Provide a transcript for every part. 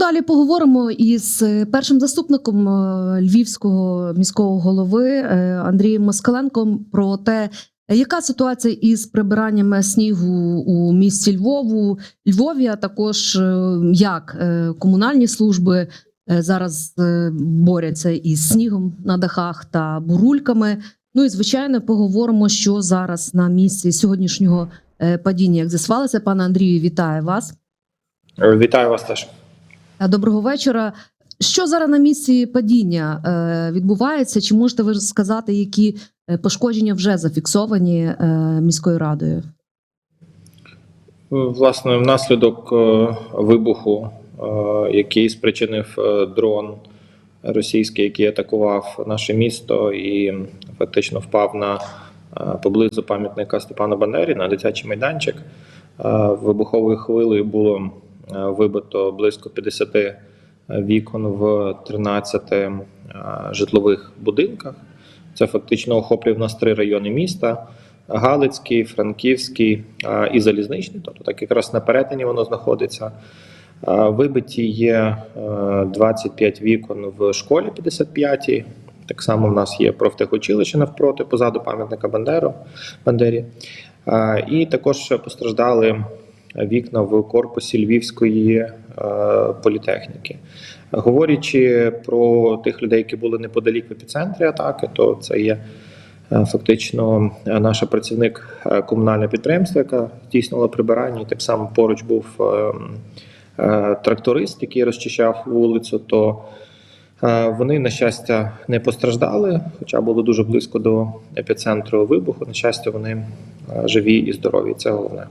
далі поговоримо із е, першим заступником е, львівського міського голови е, Андрієм Москаленком про те, яка ситуація із прибиранням снігу у місті Львову, Львові, а також як комунальні служби зараз борються із снігом на дахах та бурульками. Ну і звичайно, поговоримо, що зараз на місці сьогоднішнього падіння, як з'ясувалося. Пане Андрію, вітаю вас. Вітаю вас теж. Е, Доброго вечора. Що зараз на місці падіння е, відбувається? Чи можете ви сказати, які е, пошкодження вже зафіксовані міською радою? Власне, внаслідок вибуху, який спричинив дрон російський, який атакував наше місто і фактично впав на поблизу пам'ятника Степана Бандері на дитячий майданчик. Вибуховою хвилею було вибито близько 50 вікон в 13 е, житлових будинках. Це фактично охоплює в нас три райони міста: Галицький, Франківський і Залізничний. Тобто, так якраз на перетині воно знаходиться. Вибиті є е, 25 вікон в школі 55. Так само в нас є профтехучилище навпроти, позаду пам'ятника Бандеру, Бандері. І також постраждали вікна в корпусі Львівської е, політехніки. Говорячи про тих людей, які були неподалік в епіцентрі атаки, то це є е, фактично е, наша працівник комунального підприємства, яка здійснила прибирання, і так само поруч був тракторист, який розчищав вулицю. То вони, на щастя, не постраждали, хоча було дуже близько до епіцентру вибуху. На щастя, вони живі і здорові. Це головне.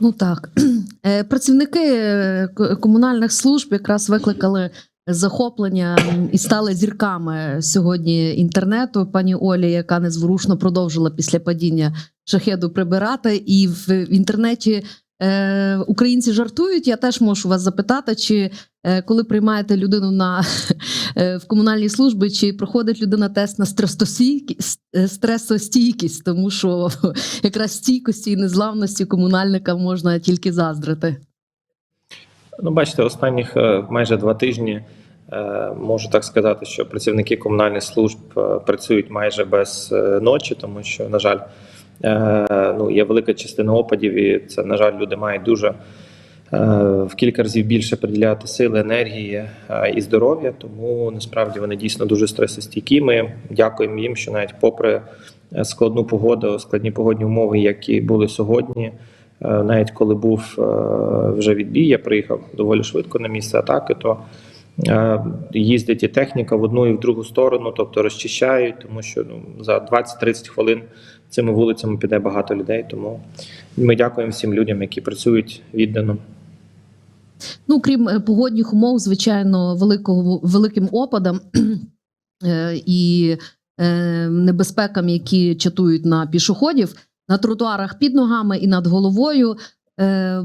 Ну так Е, працівники е, комунальних служб якраз викликали захоплення і стали зірками сьогодні інтернету. Пані Олі, яка незворушно продовжила після падіння шахеду прибирати, і в інтернеті. Е, українці жартують. Я теж можу вас запитати, чи е, коли приймаєте людину на е, в комунальній службі, чи проходить людина тест на стресостійкість, тому що якраз стійкості і незламності комунальника можна тільки заздрити. Ну, бачите, останніх майже два тижні можу так сказати, що працівники комунальних служб працюють майже без ночі, тому що, на жаль, ну, є велика частина опадів, і це, на жаль, люди мають дуже е, в кілька разів більше приділяти сили, енергії е, і здоров'я. Тому насправді вони дійсно дуже стресостійкі. Ми дякуємо їм, що навіть попри е, складну погоду, складні погодні умови, які були сьогодні. Е, Навіть коли був е, вже відбій, я приїхав доволі швидко на місце атаки, то е, їздить і техніка в одну і в другу сторону, тобто розчищають, тому що ну, за 20-30 хвилин цими вулицями піде багато людей. Тому ми дякуємо всім людям, які працюють віддано. Ну, крім е, погодних умов, звичайно, великого великим опадам е, і е, небезпекам, які чатують на пішоходів на тротуарах під ногами і над головою. Е,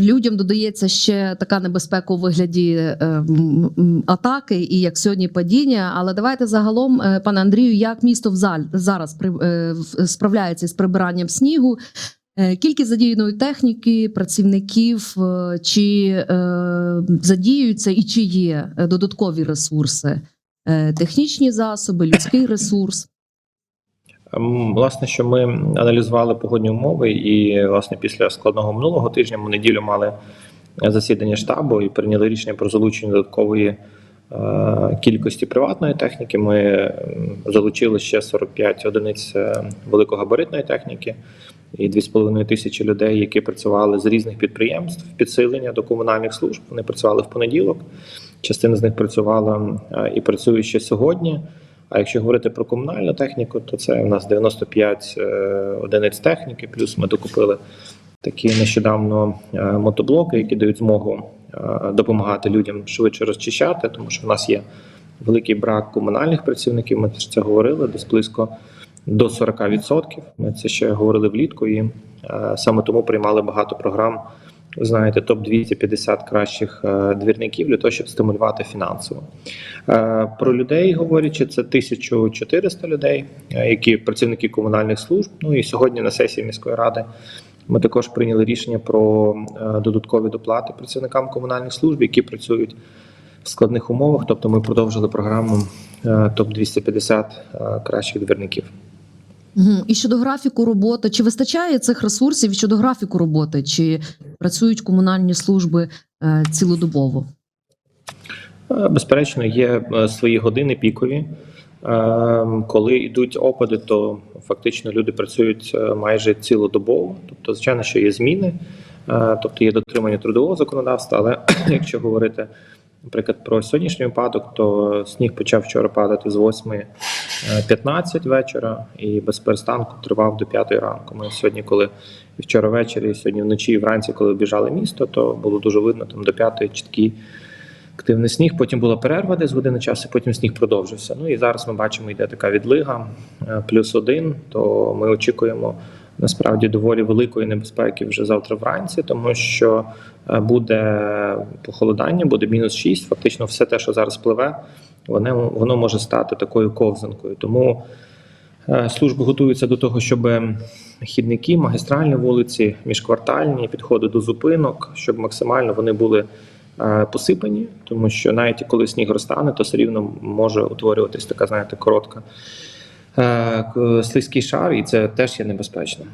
Людям додається ще така небезпека у вигляді е, атаки, і як сьогодні падіння. Але давайте загалом, е, пане Андрію, як місто зараз справляється з прибиранням снігу, Кількість задіяної техніки, працівників, чи задіюються і чи є додаткові ресурси, технічні засоби, людський ресурс. Власне, що ми аналізували погодні умови, і власне після складного минулого тижня ми неділю мали засідання штабу і прийняли рішення про залучення додаткової е, кількості приватної техніки. Ми залучили ще 45 одиниць е, великогабаритної техніки і 2,5 тисячі людей, які працювали з різних підприємств підсилення до комунальних служб. Вони працювали в понеділок. Частина з них працювала е, і працює ще сьогодні. А якщо говорити про комунальну техніку, то це у нас 95 е, одиниць техніки, плюс ми докупили такі нещодавно е, мотоблоки, які дають змогу е, допомагати людям швидше розчищати, тому що в нас є великий брак комунальних працівників. Ми це говорили десь близько до 40%. Ми це ще говорили влітку, і саме тому приймали багато програм. Знаєте, топ 250 кращих е, двірників для того, щоб стимулювати фінансово. Е, Про людей говорячи, це 1400 людей, е, які працівники комунальних служб. Ну і сьогодні на сесії міської ради Ми також прийняли рішення про додаткові доплати працівникам комунальних служб, які працюють в складних умовах. Тобто, ми продовжили програму топ 250 кращих двірників. Мгм. І щодо графіку роботи, чи вистачає цих ресурсів щодо графіку роботи, чи працюють комунальні служби е, цілодобово? Е, Безперечно, є е, свої години пікові. Е, Коли йдуть опади, то фактично люди працюють майже цілодобово. Тобто, звичайно, що є зміни, тобто є дотримання трудового законодавства. Але якщо говорити, наприклад, про сьогоднішній випадок, то сніг почав вчора падати з 8.15 вечора і без перестанку тривав до 5 ранку. Ми сьогодні, коли вчора ввечері, сьогодні вночі і вранці, коли обіжали місто, то було дуже видно там до 5 чіткий активний сніг. Потім була перерва десь години часу, потім сніг продовжився. Ну і зараз ми бачимо, йде така відлига е, плюс один. То ми очікуємо насправді доволі великої небезпеки вже завтра вранці, тому що е, буде похолодання, буде мінус 6. Фактично, все те, що зараз пливе, воно, воно може стати такою ковзанкою. Тому е, служби готуються до того, щоб хідники, магістральні вулиці, міжквартальні підходи до зупинок, щоб максимально вони були е, посипані, тому що навіть коли сніг розтане, то все рівно може утворюватись така, знаєте, коротка слизький шар, і це теж є небезпечно.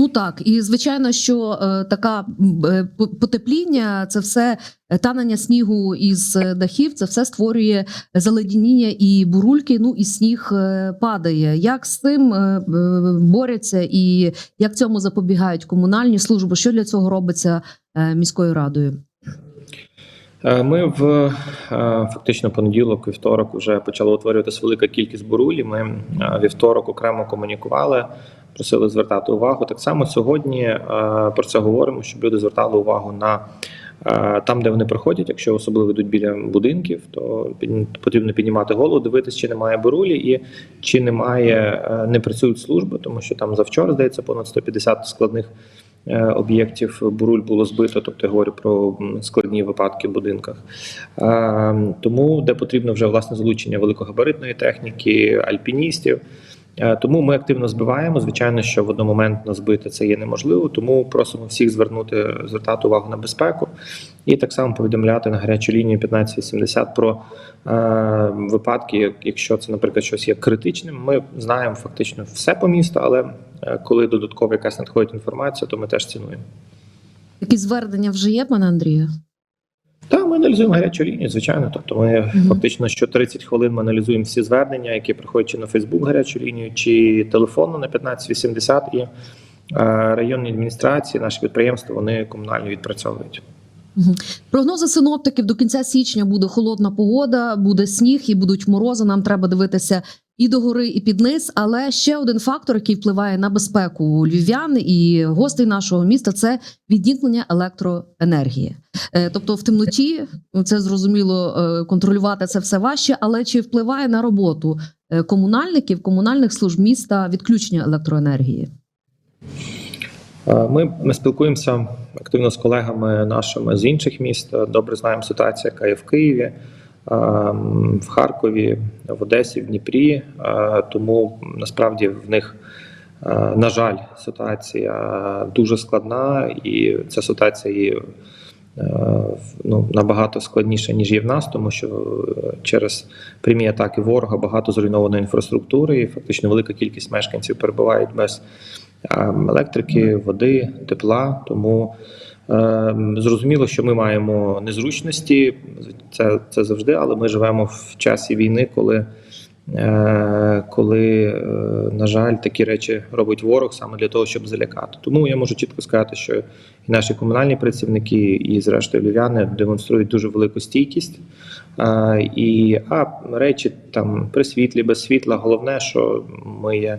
Ну так, і звичайно, що е, така е, потепління, це все е, танення снігу із е, дахів, це все створює заледеніння і бурульки. Ну і сніг е, падає. Як з цим е, е, борються і як цьому запобігають комунальні служби? Що для цього робиться е, міською радою? Е, Ми в е, фактично понеділок, вівторок вже почала утворюватися велика кількість бурулі. Ми е, вівторок окремо комунікували, просили звертати увагу. Так само сьогодні про це говоримо, щоб люди звертали увагу на там, де вони проходять. Якщо особливо йдуть біля будинків, то потрібно піднімати голову, дивитися, чи немає бурулі і чи немає, не працюють служби, тому що там завчора здається понад 150 складних об'єктів буруль було збито, тобто я говорю про складні випадки в будинках. Е, Тому де потрібно вже власне залучення великогабаритної техніки, альпіністів. Е, Тому ми активно збиваємо. Звичайно, що в одномоментно збити це є неможливо. Тому просимо всіх звернути звертати увагу на безпеку і так само повідомляти на гарячу лінію 1580 про е, випадки, якщо це, наприклад, щось є критичним. Ми знаємо фактично все по місту, але е, коли додаткова якась надходить інформація, то ми теж цінуємо. Які звернення вже є, пане Андрію? Та ми аналізуємо гарячу лінію, звичайно. Тобто, ми Мгм. фактично що 30 хвилин ми аналізуємо всі звернення, які приходять чи на Фейсбук гарячу лінію, чи телефонно на 1580 і е, районні адміністрації, наші підприємства, вони комунальні відпрацьовують. Прогнози синоптиків до кінця січня буде холодна погода, буде сніг і будуть морози. Нам треба дивитися і до гори, і під низ. Але ще один фактор, який впливає на безпеку львів'ян і гостей нашого міста, це відімкнення електроенергії. Е, Тобто, в темноті це зрозуміло е, контролювати це все важче, але чи впливає на роботу е, комунальників, комунальних служб міста відключення електроенергії? Ми, ми спілкуємося активно з колегами нашими з інших міст. Добре знаємо ситуацію, яка є в Києві, в Харкові, в Одесі, в Дніпрі. Е, Тому насправді в них, е, на жаль, ситуація дуже складна, і ця ситуація є е, ну, набагато складніша, ніж є в нас, тому що через прямі атаки ворога багато зруйнованої інфраструктури, і фактично велика кількість мешканців перебувають без е, електрики, води, тепла. Тому зрозуміло, що ми маємо незручності, це, це завжди, але ми живемо в часі війни, коли. е, Коли, е, на жаль, такі речі робить ворог саме для того, щоб залякати. Тому я можу чітко сказати, що і наші комунальні працівники, і зрештою львів'яни демонструють дуже велику стійкість. Е, І а речі там при світлі, без світла. Головне, що ми є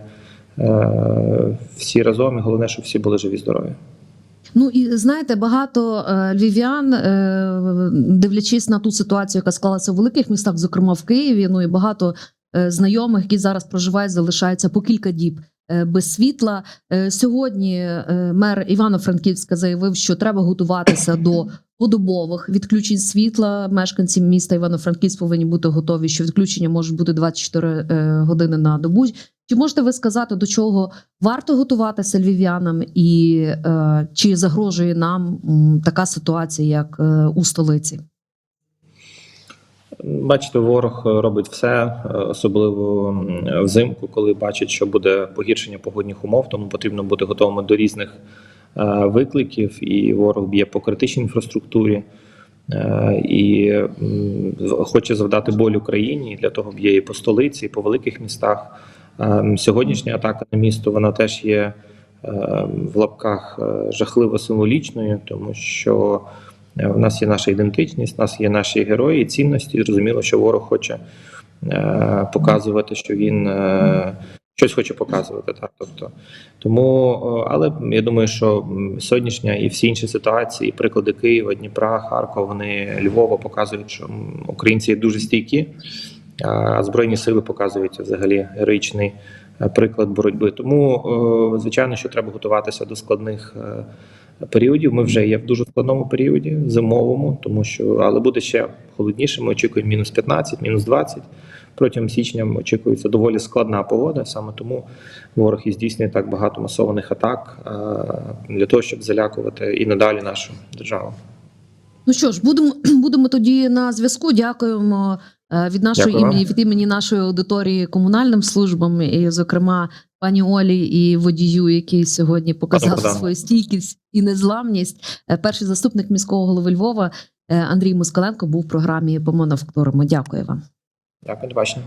всі разом, і головне, щоб всі були живі, здорові. Ну і знаєте, багато е, львів'ян, е, дивлячись на ту ситуацію, яка склалася в великих містах, зокрема в Києві. Ну і багато е, знайомих, які зараз проживають, залишаються по кілька діб. Без світла сьогодні мер Івано-Франківська заявив, що треба готуватися до подобових відключень світла. Мешканці міста Івано-Франківськ повинні бути готові, що відключення можуть бути 24 е, години на добу. Чи можете ви сказати, до чого варто готуватися львів'янам, і е, чи загрожує нам м, така ситуація, як е, у столиці? Бачите, ворог робить все, е, особливо взимку, коли бачить, що буде погіршення погодних умов, тому потрібно бути готовими до різних викликів. І ворог б'є по критичній інфраструктурі е, і хоче завдати боль Україні. Для того б'є і по столиці, і по великих містах. Е, Сьогоднішня атака на місто вона теж є е, в лапках е, жахливо символічною, тому що. Е, У нас є наша ідентичність, у нас є наші герої, цінності. Зрозуміло, що ворог хоче е, показувати, що він е, щось хоче показувати. Так, тобто, тому, е, але я думаю, що сьогоднішня і всі інші ситуації, приклади Києва, Дніпра, Харкова, вони Львова показують, що українці є дуже стійкі, а збройні сили показують взагалі героїчний е, приклад боротьби. Тому, е, звичайно, що треба готуватися до складних. Періодів. Ми вже є в дуже складному періоді, зимовому, тому що але буде ще холодніше. Ми очікуємо мінус 15, мінус 20. Протягом січня очікується доволі складна погода. Саме тому ворог і здійснює так багато масованих атак е, для того, щоб залякувати і надалі нашу державу. Ну що ж, будемо будемо тоді на зв'язку. Дякуємо е, від нашої Дякую імені, від імені нашої аудиторії комунальним службам, і, зокрема, пані Олі і водію, який сьогодні показав свою стійкість і незламність. Е, Перший заступник міського голови Львова е, Андрій Москаленко був в програмі Помона в Дякую вам. Дякую, до бачення.